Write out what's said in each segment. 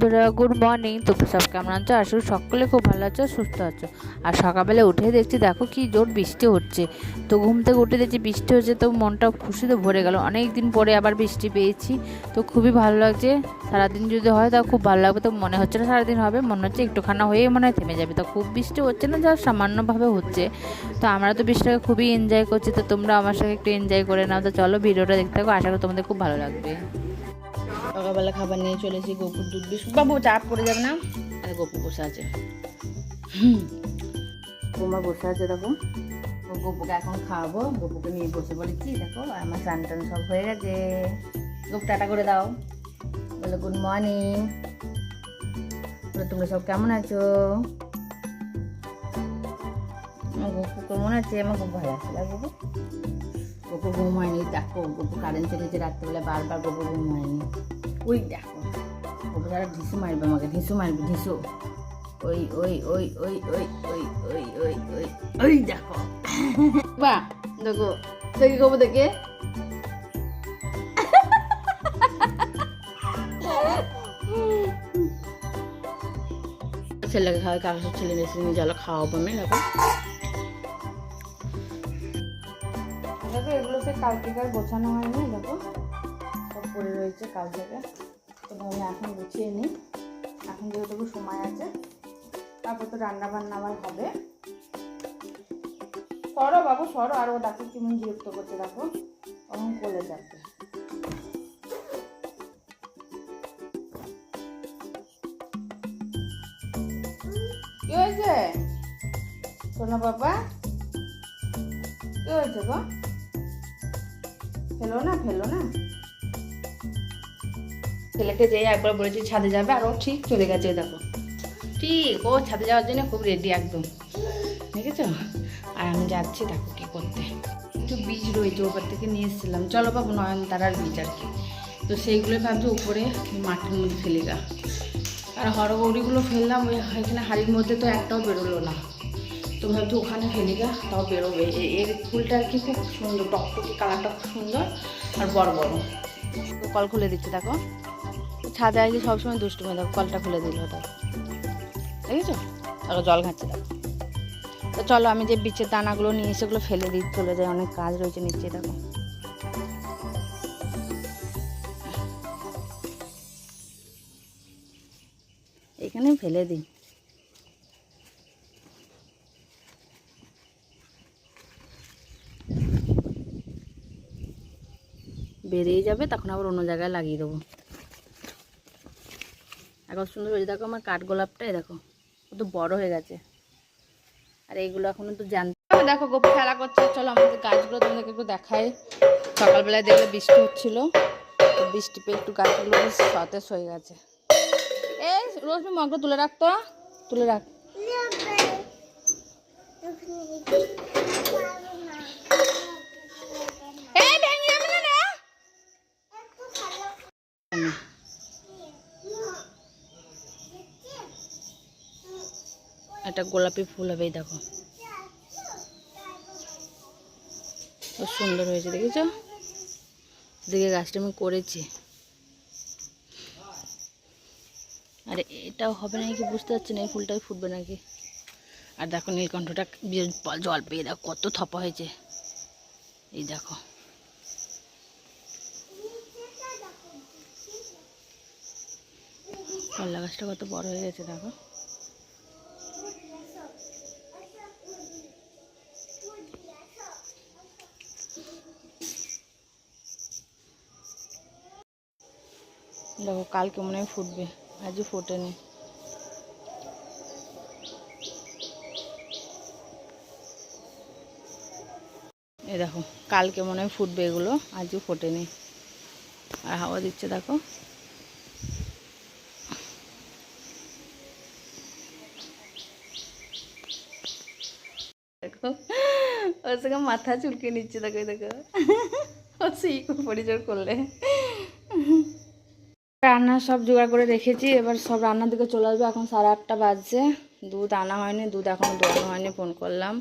বন্ধুরা good morning তোমরা সব কেমন আছো? আসো সকলে খুব ভালো আছো, সুস্থ আছো। আর সকালবেলা উঠে দেখছি, দেখো কি জোর বৃষ্টি হচ্ছে। তো ঘুম থেকে উঠে দেখছি বৃষ্টি হচ্ছে, তো মনটা খুশিতে ভরে গেল। অনেক দিন পরে আবার বৃষ্টি পেয়েছি, তো খুবই ভালো লাগছে। সারাদিন যদি হয় তা খুব ভালো লাগবে। তো মনে হচ্ছে না সারাদিন হবে, মনে হচ্ছে একটুখানা হয়েই মনে হয় থেমে যাবে। তো খুব বৃষ্টি হচ্ছে না, যা সামান্যভাবে হচ্ছে। তো আমরা তো বৃষ্টিটাকে খুবই এনজয় করছি, তো তোমরা আমার সাথে একটু এনজয় করে নাও। তো চলো ভিডিওটা দেখতে থাকো, আশা করি তোমাদের খুব ভালো লাগবে। সকালবেলা খাবার নিয়ে চলেছি গোপুর দুধ বিস্কুট বাবু চাপ পড়ে যাবে না? আরে গোপু বসে আছে। বৌমা বসে আছে দেখো। গোপুকে এখন খাওয়াবো গোপুকে নিয়ে বসে বলেছি দেখো আমার চান টান সব হয়ে গেছে। গোপ টাটা করে দাও। বলে গুড মর্নিং। বলে তোমরা সব কেমন আছো? আমার গপু কেমন আছে? আমার খুব ভালো আছে গপু? গপু ঘুম হয়নি দেখো গপু কারেন্ট চলেছে রাত্রেবেলা বারবার গপু ঘুম হয়নি। ওই দেখো তারা ঢিসু মারবে আমাকে, ঢিসু মারবে, ঢিসু। ওই ওই ওই ওই ওই ওই ওই ওই ওই ওই দেখো। বা, দেখো, দেখি গপু দেখে। ছেলেকে খাওয়াই কারোর ছেলে এসে নিয়ে জল খাওয়াবো আমি, দেখো। দেখো, এগুলো সে কালকেকার গোছানো হয়নি, দেখো। সব পড়ে রয়েছে কাল থেকে। তো আমি এখন গুছিয়ে নিই। এখন যেহেতু সময় আছে, তারপর তো রান্না বান্না আবার হবে। সরো বাবু, সরো, আর ও ডাক্তার কেমন বিরক্ত করতে দেখো। তখন কোলে যাচ্ছে। কি হয়েছে? শোনো বাবা? কি হয়েছে গো? ফেলো না ফেলো না? ছেলেকে যেই একবার বলেছি ছাদে যাবে আর ও ঠিক চলে গেছে দেখো। ঠিক, ও ছাদে যাওয়ার জন্য খুব রেডি একদম। দেখেছ? আর আমি যাচ্ছি, দেখো কি করতে। একটু বীজ রয়েছে ওপর থেকে নিয়ে এসেছিলাম। চলো বাবু, নয়নতারার বীজ আর কি। তো সেইগুলো ভাবছি উপরে মাটির মধ্যে ফেলে গা। আর হরগৌরিগুলো ফেললাম, ওই এখানে হাড়ির মধ্যে তো একটাও বেরোলো না। তো ভাবছি ওখানে ফেলে গা, তাও বেরোবে। এর ফুলটা আর কি খুব সুন্দর, টকটকি, কালারটা খুব সুন্দর আর বড় বড়। কল খুলে দিচ্ছে, দেখো। ছাদে আসলে সবসময় দুষ্টুমি দেখো কলটা খুলে দিল দেখো দেখেছ? দেখো জল ঘাটছে দেখো তো চলো, আমি যে বিচের দানাগুলো নিয়ে এসে ওগুলো ফেলে দিই, চলে যায় অনেক কাজ রয়েছে নিচে, দেখো। এখানে ফেলে দিই। বেরিয়ে যাবে, তখন আবার অন্য জায়গায় লাগিয়ে দেবো। এখন সুন্দর হয়েছে। দেখো আমার কাঠগোলাপটাই দেখো কত বড় হয়ে গেছে। আর এইগুলো এখনও তো জানতে দেখো গোপু খেলা করছে। চলো আমাদের গাছগুলো তোমাদেরকে একটু দেখাই। সকালবেলায় দেখলে বৃষ্টি হচ্ছিল। তো বৃষ্টি পেয়ে একটু গাছগুলো বেশ সতেজ হয়ে গেছে। এই রোজমি মগটা তুলে রাখতো তুলে রাখ এই ভেঙে যাবে না রে। একটা গোলাপি ফুল হবে দেখো। খুব সুন্দর হয়েছে, দেখেছ? দেখে গাছটা আমি করেছি। আরে, এটাও হবে নাকি বুঝতে পারছি না, এই ফুলটাই ফুটবে নাকি? আর দেখো, নীলকণ্ঠটা জল পেয়ে দেখো, কত থপা হয়েছে। এই দেখো। কল্লা গাছটা কত বড় হয়ে গেছে, দেখো। দেখো, কালকে মনে হয় ফুটবে। আজও ফোটেনি। এই দেখো, কালকে মনে হয় ফুটবে এগুলো, আজও ফোটেনি। আর হাওয়া দিচ্ছে, দেখো। দেখো, ওর সঙ্গে মাথা চুলকে নিচ্ছে, দেখো দেখো। ও সেই পরিচয় করলে। রান্না সব জোগাড় করে রেখেছি, এবার সব রান্নার দিকে চলে আসবে। এখন সাড়ে আটটা বাজছে, দুধ আনা হয়নি, দুধ এখন দোয়ানো হয়নি, ফোন করলাম।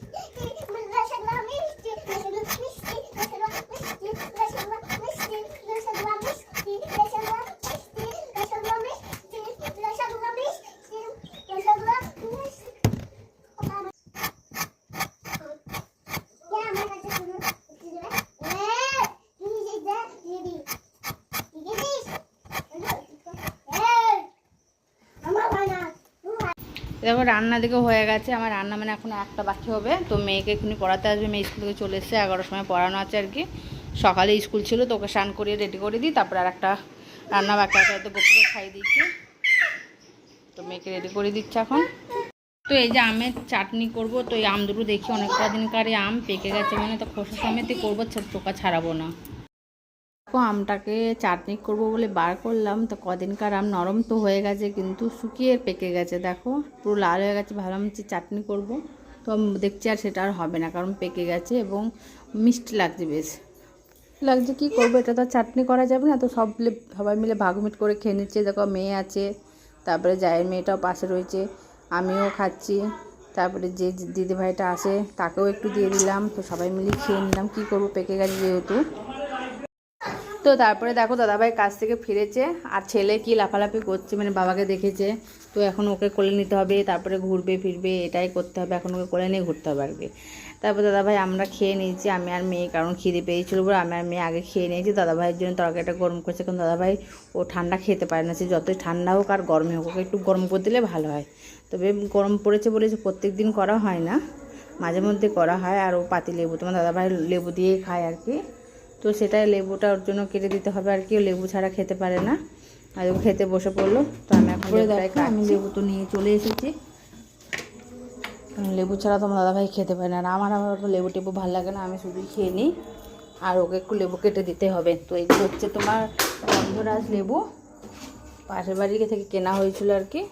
Yeah, দেখো রান্না দিকে হয়ে গেছে। আমার রান্না মানে এখন একটা বাকি হবে। তো মেয়েকে এক্ষুনি পড়াতে আসবে। মেয়ে স্কুল থেকে চলে এসেছে। এগারোটার সময় পড়ানো আছে আর কি। সকালে স্কুল ছিল তো ওকে স্নান করিয়ে রেডি করে দিই। তারপর আর একটা রান্না বাকি আছে। হয়তো গোপুকে খাইয়ে দিচ্ছি তো মেয়েকে রেডি করে দিচ্ছে এখন। তো এই যে আমের চাটনি করব। তো এই আম দুটো দেখি অনেক কদিনকার আম পেকে গেছে মানে তো খোসা সমেতই করব। চোখা ছাড়াবো না। আমটাকে চাটনি করব বলে বার করলাম। তো কদিনকার আম নরম তো হয়ে গেছে, কিন্তু শুকিয়ে পেকে গেছে। দেখো, পুরো লাল হয়ে গেছে, ভাবলাম যে চাটনি করব। তো দেখছি আর সেটা আর হবে না, কারণ পেকে গেছে এবং মিষ্টি লাগছে বেশ। লাগছে কি করব, এটা তো চাটনি করা যাবে না, তো সব সবাই মিলে ভাগমিট করে খেয়ে নিচ্ছে। দেখো, মেয়ে আছে, তারপরে জায়ের মেয়েটাও পাশে রয়েছে, আমিও খাচ্ছি। তারপরে যে দিদিভাইটা আসে, তাকেও একটু দিয়ে দিলাম। তো সবাই মিলে খেয়ে নিলাম, কী করব, পেকে গেছে যেহেতু। তো তারপরে দেখো দাদাভাই কাজ থেকে ফিরেছে, আর ছেলে কি লাফালাফি করছে মানে বাবাকে দেখেছে। তো এখন ওকে কোলে নিতে হবে, তারপরে ঘুরবে, ফিরবে, এটাই করতে হবে, এখন ওকে কোলে নিয়ে ঘুরতে হবে কি। তারপর দাদাভাই আমরা খেয়ে নিয়েছি, আমি আর মেয়ে কারণ খিদে পেয়েছিল বলে আমি আর মেয়ে আগে খেয়ে নিয়েছি, দাদাভাইয়ের জন্য তরকারিটা গরম করছে, কারণ দাদাভাই ও ঠান্ডা খেতে পারে না, সে যতই ঠান্ডা হোক আর গরমে হোক, ওকে একটু গরম করে দিলে ভালো হয়। তবে গরম পড়েছে বলে যে প্রত্যেক দিন করা হয় না, মাঝে মধ্যে করা হয়, আর ও পাতি লেবু, তোমার দাদাভাই লেবু দিয়েই খায় আর কি। তো সেটাই লেবুটা ওর জন্য কেটে দিতে হবে। আর কি ও লেবু ছাড়া খেতে পারে না। আর ও খেতে বসে পড়ল তো আমি এখন আমি লেবু তো নিয়ে চলে এসেছি। লেবু ছাড়া তো আমার দাদাভাই খেতে পারে না। আর আমার আমার লেবু টেবু ভালো লাগে না আমি শুধুই খেয়ে নিই। আর ওকে একটু লেবু কেটে দিতে হবে। তো এই হচ্ছে তোমার গন্ধরাজ লেবু। পাশের বাড়ি থেকে কেনা হয়েছিল আর কি।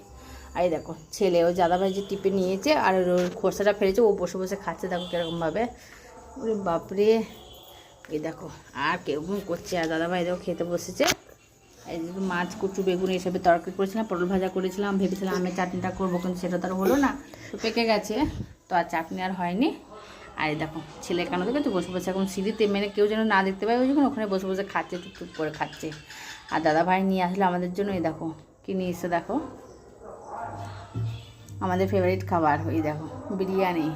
আর এই দেখো ছেলে ও দাদাভাই যে টিপে নিয়েছে আর ওর খোসাটা ফেলেছে ও বসে বসে খাচ্ছে দেখো কীরকমভাবে। ওরে বাপরে! এই দেখো, আর কীরকম করছে, আর দাদাভাই দেখো খেতে বসেছে। মাছ, কুচু, বেগুন এসবে তরকারি করেছিলাম, পটল ভাজা করেছিলাম, ভেবেছিলাম আমি চাটনিটা করব, কিন্তু সেটা তো আর হলো না, তো পেকে গেছে। তো আর চাটনি আর হয়নি। আর দেখো, ছেলে কেন দেখে তো বসে বসে এখন সিঁড়িতে মানে কেউ যেন না দেখতে পায়, ওই জন্য ওখানে বসে বসে খাচ্ছে টুকটুক করে খাচ্ছে। আর দাদা ভাই নিয়ে আসলে আমাদের জন্য, এই দেখো, কী নিয়ে এসে দেখো? আমাদের ফেভারিট খাবার ওই দেখো, বিরিয়ানি।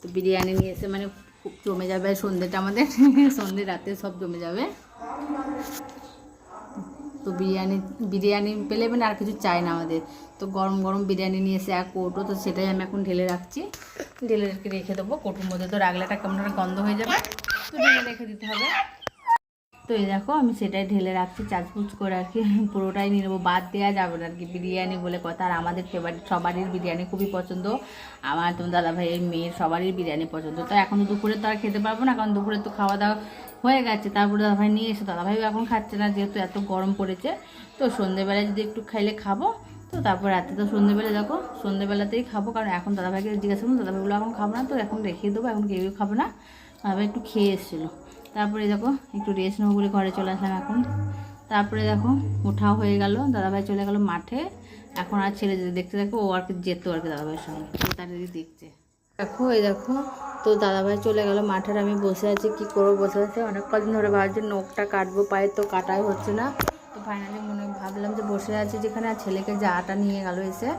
তো বিরিয়ানি নিয়ে এসে মানে খুব জমে যাবে সন্ধ্যেটা আমাদের। সন্ধ্যে, রাতে সব জমে যাবে। তো বিরিয়ানি বিরিয়ানি পেলে মানে আর কিছু চাই না আমাদের। তো গরম গরম বিরিয়ানি নিয়ে এসে এক কৌটো, তো সেটাই আমি এখন ঢেলে রাখছি। ঢেলে রেখে দেবো। কৌটোর মধ্যে তো রাখলে একটা কেমন গন্ধ হয়ে যাবে। তো ঢেলে রেখে দিতে হবে। তো এই দেখো, আমি সেটাই ঢেলে রাখছি চাচপুচ করে আর কি, পুরোটাই নিয়ে নেব। বাদ দেওয়া যাবে না আর কি, বিরিয়ানি বলে কথা। আর আমাদের ফেভারিট সবারই বিরিয়ানি খুবই পছন্দ। আমার তোমার দাদা ভাইয়ের মেয়ের সবারই বিরিয়ানি পছন্দ। তো এখন দুপুরে তো আর খেতে পারব না, কারণ দুপুরে তো খাওয়া দাওয়া হয়ে গেছে। তারপরে দাদাভাই নিয়ে এসে, দাদাভাইও এখন খাচ্ছে না, যেহেতু এত গরম পড়েছে। তো সন্ধেবেলায় যদি একটু খাইলে খাব। তো তারপর রাতে তো সন্ধেবেলা দেখো, সন্ধেবেলাতেই খাব, কারণ এখন দাদাভাইকে জিজ্ঞাসা করুন দাদাভাইগুলো এখন খাব না, তো এখন রেখে দেবো, এখন কেউ খাব না। দাদাভাই একটু খেয়ে এসেছিল। তারপরে দেখো, একটু রেস্ট নেব বলে ঘরে চলে আসলাম এখন। তারপরে দেখো ওঠাও হয়ে গেল, দাদাভাই চলে গেল মাঠে। এখন আর ছেলে দেখতে দেখো, ও আর কি যেত আর কি দাদাভাইয়ের সঙ্গে। তাড়াতাড়ি দেখছে। দেখো, এই দেখো, তো দাদাভাই চলে গেল মাঠের, আমি বসে আছি, কি করব বসে আছি অনেক কদিন ধরে ভাবছি, নখটা কাটবো, পায়ে তো কাটাই হচ্ছে না। তো ফাইনালি মনে ভাবলাম যে বসে আছি যেখানে, আর ছেলেকে যে আটা নিয়ে গেল এসে।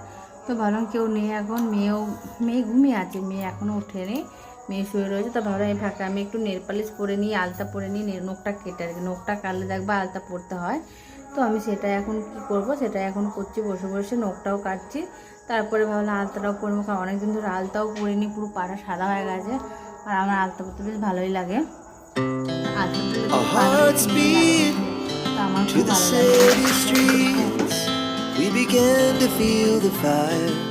তো ভাবলাম কেউ নেই এখন, মেয়েও মেয়ে ঘুমিয়ে আছে, মেয়ে এখনও ওঠেনি। মেয়ে শুয়ে রয়েছে তো ভাবলাম এই ফাঁকা আমি একটু নেল পালিশ পরে নিই আলতা পরে নিই নখটা কেটে আর কি নখটা কাটলে দেখবা আলতা পরতে হয়। তো আমি সেটা এখন কি করব সেটা এখন করছি বসে বসে নখটাও কাটছি। তারপরে ভাবলাম আলতাটাও পরবো কারণ অনেকদিন ধরে আলতাও পরিনি পুরো পাটা সাদা হয়ে গেছে। আর আমার আলতা পরতে বেশ ভালোই লাগে। আমার to খুব the ভালো লাগে।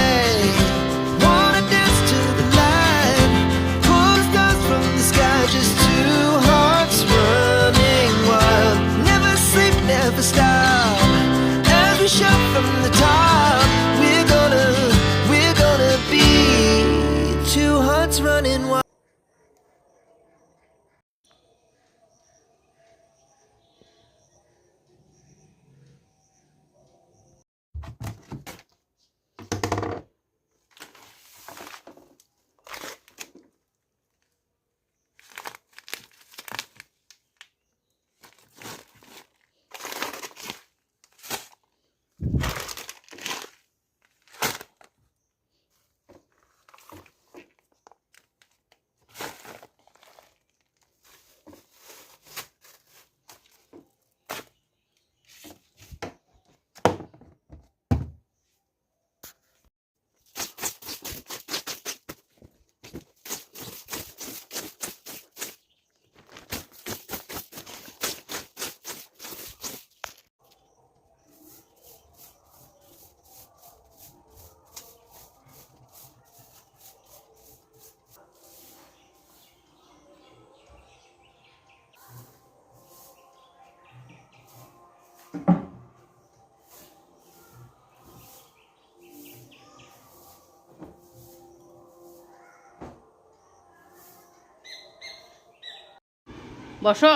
বসো।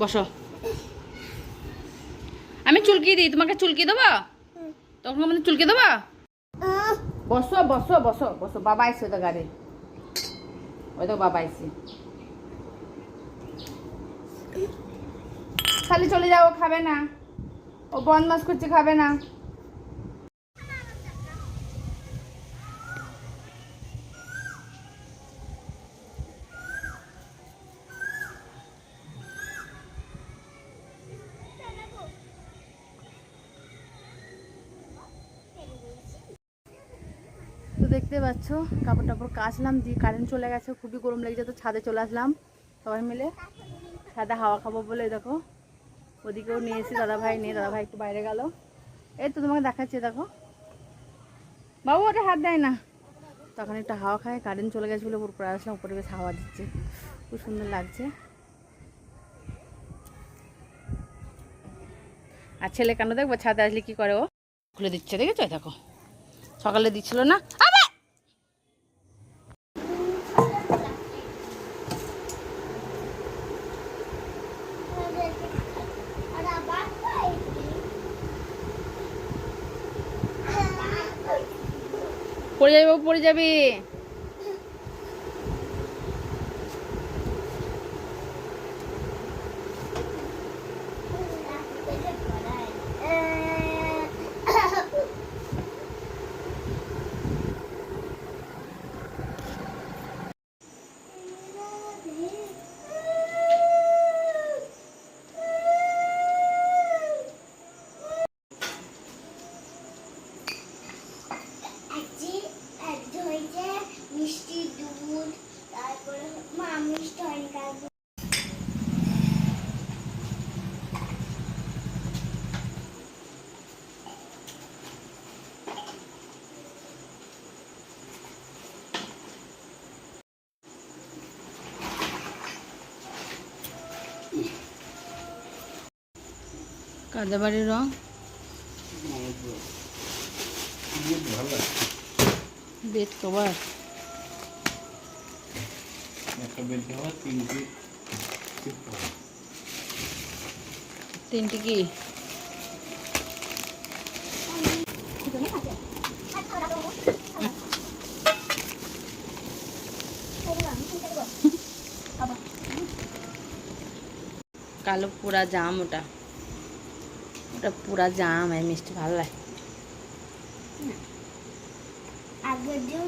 বসো। আমি চুলকি দিই, তোমাকে চুলকি দেবো? তখন মানে চুলকি দেবো? বসো বসো বসো বসো। বাবা আইসে তো গাড়ি। ওই তো বাবা আইসে। খালি চলে যাও খাবে না। ও বদমাস করছে, খাবে না। দেখতে পাচ্ছ কাপড় টাপড় কাচলাম, দিয়ে কারেন্ট চলে গেছে, খুবই গরম লেগেছে, তো ছাদে চলে আসলাম। সবাই মিলে ছাদে হাওয়া খাব বলে, দেখো। ওদিকেও নিয়ে এসেছি দাদা ভাই নিয়ে দাদা ভাই একটু বাইরে গেল। এই তো তোমাকে দেখাচ্ছি, দেখো। বাবু, ওটা হাত দেয় না। তখন একটু হাওয়া খায় কারেন্ট চলে গেছে বলে উপরে আসলাম, উপরে বেশ হাওয়া দিচ্ছে। খুব সুন্দর লাগছে। আর ছেলে কেন দেখব? ছাদে আসলে কি করে ও? খুলে দিচ্ছে, দেখেছ? দেখো। সকালে দিচ্ছিল না। পড়ে যাবে পড়ে যাবে আজকে একটা হয়েছে মিষ্টি দুধ তারপরে মা মিষ্টি হয়নি কালকে কাদা বাড়ির রং। Bed cover. একটা বেড কভার তিনটি তিনটি কি? কালো পুরা জাম ওটা। ওটা পুরা জাম এই মিষ্টি ভালো লাগে। আগের দিন